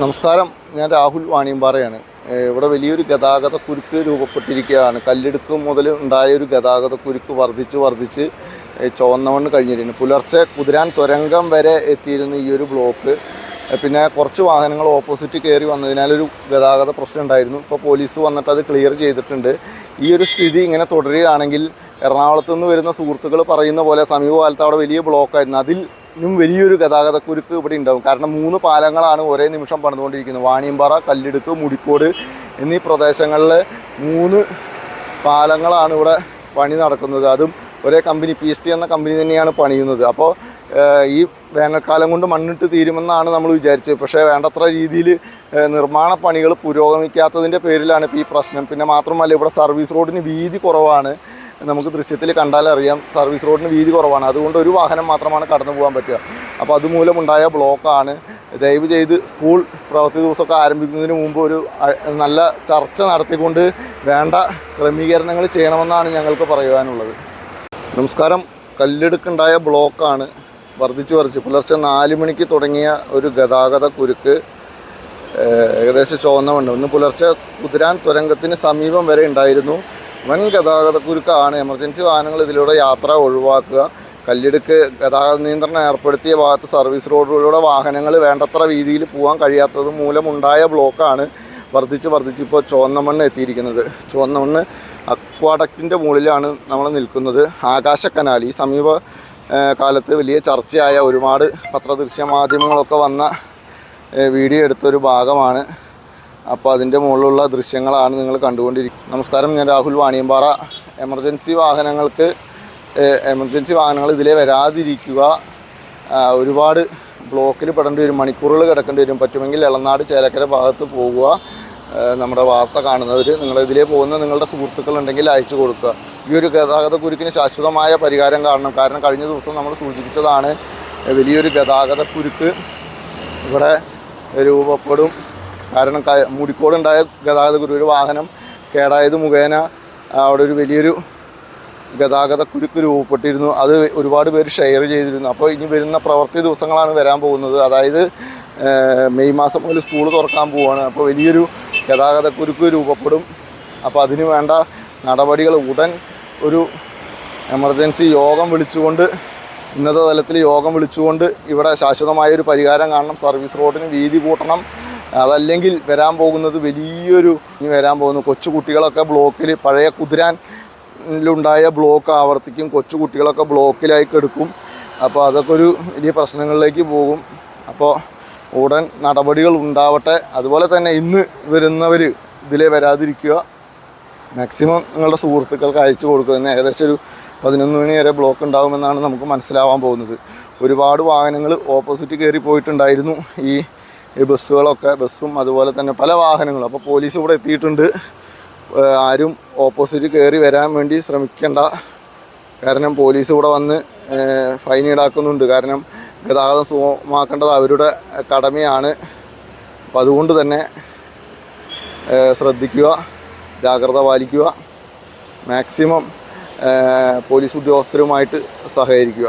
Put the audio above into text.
നമസ്കാരം. ഞാൻ രാഹുൽ വാണിയമ്പാറയാണ്. ഇവിടെ വലിയൊരു ഗതാഗത കുരുക്ക് രൂപപ്പെട്ടിരിക്കുകയാണ്. കല്ലെടുക്ക് മുതൽ ഉണ്ടായ ഒരു ഗതാഗത കുരുക്ക് വർദ്ധിച്ച് വർദ്ധിച്ച് ചുവന്നമണ്ണ് കഴിഞ്ഞിരുന്നു പുലർച്ചെ കുതിരാൻ തുരങ്കം വരെ എത്തിയിരുന്ന ഈ ഒരു ബ്ലോക്ക്. പിന്നെ കുറച്ച് വാഹനങ്ങൾ ഓപ്പോസിറ്റ് കയറി വന്നതിനാൽ ഒരു ഗതാഗത പ്രശ്നം ഉണ്ടായിരുന്നു. ഇപ്പോൾ പോലീസ് വന്നിട്ട് അത് ക്ലിയർ ചെയ്തിട്ടുണ്ട്. ഈ ഒരു സ്ഥിതി ഇങ്ങനെ തുടരുകയാണെങ്കിൽ എറണാകുളത്ത് നിന്ന് വരുന്ന സുഹൃത്തുക്കൾ പറയുന്ന പോലെ സമീപകാലത്ത് അവിടെ വലിയ ബ്ലോക്കായിരുന്നു. അതിലും വലിയൊരു ഗതാഗത കുരുക്ക് ഇവിടെ ഉണ്ടാവും. കാരണം മൂന്ന് പാലങ്ങളാണ് ഒരേ നിമിഷം പണിതുകൊണ്ടിരിക്കുന്നത്. വാണിയമ്പാറ കല്ലിടുക്ക് മുടിക്കോട് എന്നീ പ്രദേശങ്ങളിൽ മൂന്ന് പാലങ്ങളാണ് ഇവിടെ പണി നടക്കുന്നത്. അതും ഒരേ കമ്പനി പി എസ് ടി എന്ന കമ്പനി തന്നെയാണ് പണിയുന്നത്. അപ്പോൾ ഈ വേനൽക്കാലം കൊണ്ട് മണ്ണിട്ട് തീരുമെന്നാണ് നമ്മൾ വിചാരിച്ചത്. പക്ഷേ വേണ്ടത്ര രീതിയിൽ നിർമ്മാണ പണികൾ പുരോഗമിക്കാത്തതിന്റെ പേരിലാണ് ഇപ്പോൾ ഈ പ്രശ്നം. പിന്നെ മാത്രമല്ല ഇവിടെ സർവീസ് റോഡിന് വീതി കുറവാണ്. നമുക്ക് ദൃശ്യത്തിൽ കണ്ടാൽ അറിയാം സർവീസ് റോഡിന് വീതി കുറവാണ്. അതുകൊണ്ട് ഒരു വാഹനം മാത്രമാണ് കടന്നു പോകാൻ പറ്റുക. അപ്പോൾ അതുമൂലമുണ്ടായ ബ്ലോക്കാണ് ദയവ് ചെയ്ത് സ്കൂൾ പ്രവൃത്തി ദിവസമൊക്കെ ആരംഭിക്കുന്നതിന് മുമ്പ് ഒരു നല്ല ചർച്ച നടത്തിക്കൊണ്ട് വേണ്ട ക്രമീകരണങ്ങൾ ചെയ്യണമെന്നാണ് ഞങ്ങൾക്ക് പറയുവാനുള്ളത്. നമസ്കാരം. കല്ലെടുക്കുണ്ടായ ബ്ലോക്കാണ് വർദ്ധിച്ചു വർദ്ധിച്ചു. പുലർച്ചെ നാല് മണിക്ക് തുടങ്ങിയ ഒരു ഗതാഗത കുരുക്ക് ഏകദേശം ഏകദേശം ചുവന്നമുണ്ട് ഇന്ന് പുലർച്ചെ കുതിരാൻ തുരങ്കത്തിന് സമീപം വരെ ഉണ്ടായിരുന്നു. വൻ ഗതാഗത കുരുക്കാണ്. എമർജൻസി വാഹനങ്ങൾ ഇതിലൂടെ യാത്ര ഒഴിവാക്കുക. കല്ലെടുക്ക് ഗതാഗത നിയന്ത്രണം ഏർപ്പെടുത്തിയ ഭാഗത്ത് സർവീസ് റോഡുകളിലൂടെ വാഹനങ്ങൾ വേണ്ടത്ര രീതിയിൽ പോകാൻ കഴിയാത്തത് മൂലമുണ്ടായ ബ്ലോക്കാണ് വർദ്ധിച്ച് വർദ്ധിച്ച് ഇപ്പോൾ ചുവന്ന മണ്ണ് എത്തിയിരിക്കുന്നത്. ചുവന്ന മണ്ണ് അക്വാഡക്റ്റിന്റെ മുകളിലാണ് നമ്മൾ നിൽക്കുന്നത്. ആകാശക്കനാൽ ഈ സമീപ കാലത്ത് വലിയ ചർച്ചയായ ഒരുപാട് പത്രദൃശ്യ മാധ്യമങ്ങളൊക്കെ വന്ന വീഡിയോ എടുത്തൊരു ഭാഗമാണ്. അപ്പോൾ അതിന്റെ മുകളിലുള്ള ദൃശ്യങ്ങളാണ് നിങ്ങൾ കണ്ടുകൊണ്ടിരിക്കുന്നത്. നമസ്കാരം ഞാൻ രാഹുൽ വാണിയമ്പാറ. എമർജൻസി വാഹനങ്ങൾക്ക് എമർജൻസി വാഹനങ്ങൾ ഇതിലേ വരാതിരിക്കുക. ഒരുപാട് ബ്ലോക്കിൽ പെടേണ്ടി വരും മണിക്കൂറുകൾ കിടക്കേണ്ടി വരും. പറ്റുമെങ്കിൽ എളനാട് ചേലക്കര ഭാഗത്ത് പോകുക. നമ്മുടെ വാർത്ത കാണുന്നവർ നിങ്ങൾ ഇതിലേ പോകുന്ന നിങ്ങളുടെ സുഹൃത്തുക്കളുണ്ടെങ്കിൽ അയച്ചു കൊടുക്കുക. ഈ ഒരു ഗതാഗത കുരുക്കിന് ശാശ്വതമായ പരിഹാരം കാണണം. കാരണം കഴിഞ്ഞ ദിവസം നമ്മൾ സൂചിപ്പിച്ചതാണ് വലിയൊരു ഗതാഗത കുരുക്ക് ഇവിടെ രൂപപ്പെടും. കാരണം മുടിക്കോടുണ്ടായ ഗതാഗത ഒരു വാഹനം കേടായത് മുഖേന അവിടെ ഒരു വലിയൊരു ഗതാഗത കുരുക്ക് രൂപപ്പെട്ടിരുന്നു. അത് ഒരുപാട് പേര് ഷെയർ ചെയ്തിരുന്നു. അപ്പോൾ ഇനി വരുന്ന പ്രവൃത്തി ദിവസങ്ങളാണ് വരാൻ പോകുന്നത്. അതായത് മെയ് മാസം മുതൽ സ്കൂൾ തുറക്കാൻ പോവുകയാണ് അപ്പോൾ വലിയൊരു ഗതാഗത കുരുക്ക് രൂപപ്പെടും. അപ്പോൾ അതിന് വേണ്ട നടപടികൾ ഉടൻ ഒരു എമർജൻസി യോഗം വിളിച്ചുകൊണ്ട് ഉന്നത തലത്തിൽ യോഗം വിളിച്ചുകൊണ്ട് ഇവിടെ ശാശ്വതമായ ഒരു പരിഹാരം കാണണം. സർവീസ് റോഡിന് വീതി കൂട്ടണം. അതല്ലെങ്കിൽ വരാൻ പോകുന്നത് വലിയൊരു ഇനി വരാൻ പോകുന്ന കൊച്ചു കുട്ടികളൊക്കെ ബ്ലോക്കിൽ പഴയ കുതിരാൻ ലുണ്ടായ ബ്ലോക്ക് ആവർത്തിക്കും കൊച്ചു കുട്ടികളൊക്കെ ബ്ലോക്കിലായി കെടുക്കും. അപ്പോൾ അതൊക്കെ ഒരു വലിയ പ്രശ്നങ്ങളിലേക്ക് പോകും. അപ്പോൾ ഉടൻ നടപടികൾ ഉണ്ടാവട്ടെ. അതുപോലെ തന്നെ ഇന്ന് വരുന്നവർ ഇതിലെ വരാതിരിക്കുക. മാക്സിമം നിങ്ങളുടെ സുഹൃത്തുക്കൾക്ക് അയച്ചു കൊടുക്കുക. ഇന്ന് ഏകദേശം ഒരു പതിനൊന്ന് മണി വരെ ബ്ലോക്ക് ഉണ്ടാകുമെന്നാണ് നമുക്ക് മനസ്സിലാവാൻ പോകുന്നത്. ഒരുപാട് വാഹനങ്ങൾ ഓപ്പോസിറ്റ് കയറി പോയിട്ടുണ്ടായിരുന്നു ഈ ഈ ബസ്സുകളൊക്കെ ബസ്സും അതുപോലെ തന്നെ പല വാഹനങ്ങളും. അപ്പോൾ പോലീസ് ഇവിടെ എത്തിയിട്ടുണ്ട്. ആരും ഓപ്പോസിറ്റ് കയറി വരാൻ വേണ്ടി ശ്രമിക്കേണ്ട. കാരണം പോലീസ് ഇവിടെ വന്ന് ഫൈൻ ഈടാക്കുന്നുണ്ട്. കാരണം ഗതാഗതം സുഗമമാക്കേണ്ടത് അവരുടെ കടമയാണ്. അപ്പോൾ അതുകൊണ്ട് തന്നെ ശ്രദ്ധിക്കുക ജാഗ്രത പാലിക്കുക. മാക്സിമം പോലീസ് ഉദ്യോഗസ്ഥരുമായിട്ട് സഹകരിക്കുക.